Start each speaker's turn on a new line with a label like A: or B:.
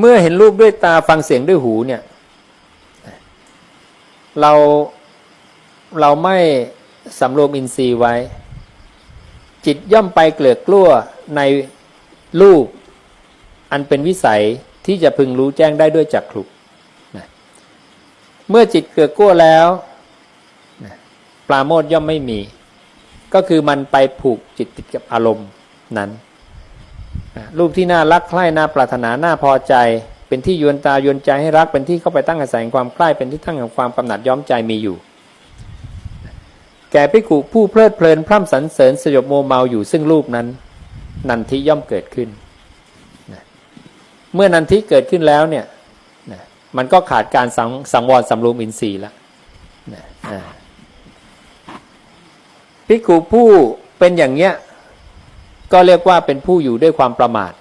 A: เมื่อเห็นรูปด้วยตาฟังเสียงด้วยหูเนี่ย เราเราไม่สำรวมอินทรีย์ไว้ จิตย่อมไปเกลือกลั้วในรูป อันเป็นวิสัยที่จะพึงรู้แจ้งได้ด้วยจักขุนะเมื่อจิตเกลือกลั้วแล้วนะปราโมทย่อมไม่มี ก็คือมันไปผูกจิตติดกับอารมณ์นั้น รูปที่น่ารักใคร่น่าปรารถนาน่าพอใจ เป็นที่ยวนตายวนใจให้รักเป็นที่เข้าไปตั้งอาศัยแห่งความใกล้เป็นที่ตั้งแห่งความกำหนัดย้อมใจมีอยู่ แก่พิกุผู้เพลิดเพลินพร่ำสรรเสริญสยบโมเมาอยู่ซึ่งรูปนั้น นันทิย่อมเกิดขึ้นนะเมื่อนันทิเกิดขึ้นแล้วเนี่ยนะมันก็ขาดการสังสงวรสำรวมอินทรีย์แล้วนะพิกุผู้เป็นอย่างเนี้ย ก็เรียกว่าเป็นผู้อยู่ด้วยความประมาท